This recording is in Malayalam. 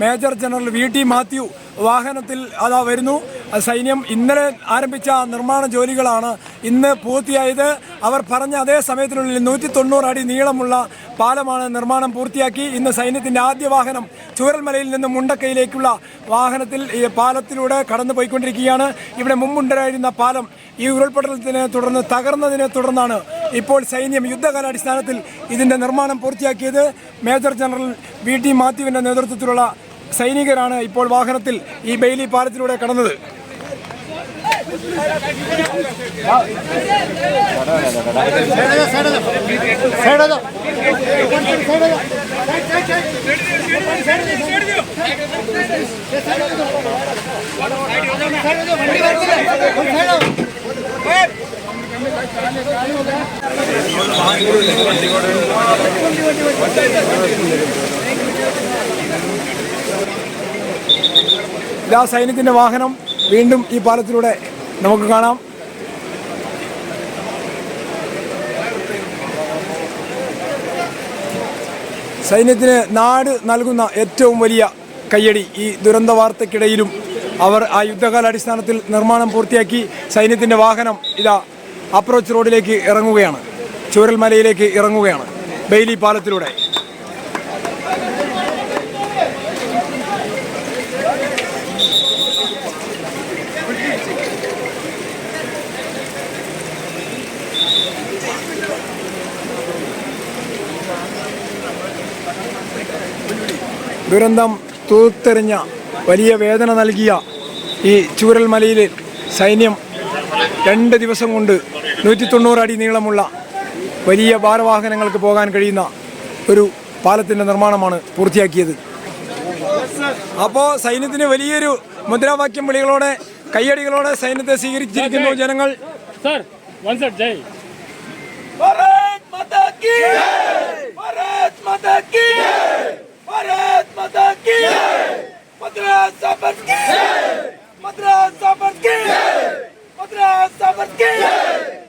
Major general V T Mathew വാഹനത്തിൽ അതാ വരുന്നു. സൈന്യം ഇന്നലെ ആരംഭിച്ച നിർമ്മാണ ജോലികളാണ് ഇന്ന് പൂർത്തിയായത്. അവർ പറഞ്ഞ അതേ സമയത്തിനുള്ളിൽ നൂറ്റി തൊണ്ണൂറ് അടി നീളമുള്ള പാലമാണ് നിർമ്മാണം പൂർത്തിയാക്കി. ഇന്ന് സൈന്യത്തിന്റെ ആദ്യ വാഹനം ചൂരൽമലയിൽ നിന്ന് മുണ്ടക്കയിലേക്കുള്ള വാഹനത്തിൽ ഈ പാലത്തിലൂടെ കടന്നു പോയിക്കൊണ്ടിരിക്കുകയാണ് ഇവിടെ മുമ്പുണ്ടായിരുന്ന പാലം ഈ ഉരുൾപൊട്ടലത്തിനെ തുടർന്ന് തകർന്നതിനെ തുടർന്നാണ് ഇപ്പോൾ സൈന്യം യുദ്ധകാലാടിസ്ഥാനത്തിൽ ഇതിന്റെ നിർമ്മാണം പൂർത്തിയാക്കിയത്. മേജർ ജനറൽ വി ടി മാത്യുവിന്റെ നേതൃത്വത്തിലുള്ള സൈനികരാണ് ഇപ്പോൾ വാഹനത്തിൽ ഈ ബെയിലി പാലത്തിലൂടെ കടന്നത് ഇതാ സൈന്യത്തിന്റെ വാഹനം വീണ്ടും ഈ പാലത്തിലൂടെ നമുക്ക് കാണാം. സൈന്യത്തിന് നാട് നൽകുന്ന ഏറ്റവും വലിയ കയ്യടി ഈ ദുരന്ത വാർത്തക്കിടയിലും അവർ ആ യുദ്ധകാലാടിസ്ഥാനത്തിൽ നിർമ്മാണം പൂർത്തിയാക്കി സൈന്യത്തിന്റെ വാഹനം ഇതാ അപ്രോച്ച് റോഡിലേക്ക് ഇറങ്ങുകയാണ്. ചൂരൽമലയിലേക്ക് ഇറങ്ങുകയാണ്. ബെയിലി പാലത്തിലൂടെ. ദുരന്തം തൂത്തെറിഞ്ഞ വലിയ വേദന നൽകിയ ഈ ചൂരൽമലയിൽ സൈന്യം രണ്ട് ദിവസം കൊണ്ട് നൂറ്റി തൊണ്ണൂറ് അടി നീളമുള്ള വലിയ ഭാരവാഹനങ്ങൾക്ക് പോകാൻ കഴിയുന്ന ഒരു പാലത്തിന്റെ നിർമ്മാണമാണ് പൂർത്തിയാക്കിയത്. അപ്പോൾ സൈന്യത്തിന് വലിയൊരു മുദ്രാവാക്യം വിളികളോടെ കയ്യടികളോടെ സൈന്യത്തെ സ്വീകരിച്ചിരിക്കുന്നു ജനങ്ങൾ. मद्रास मद्रास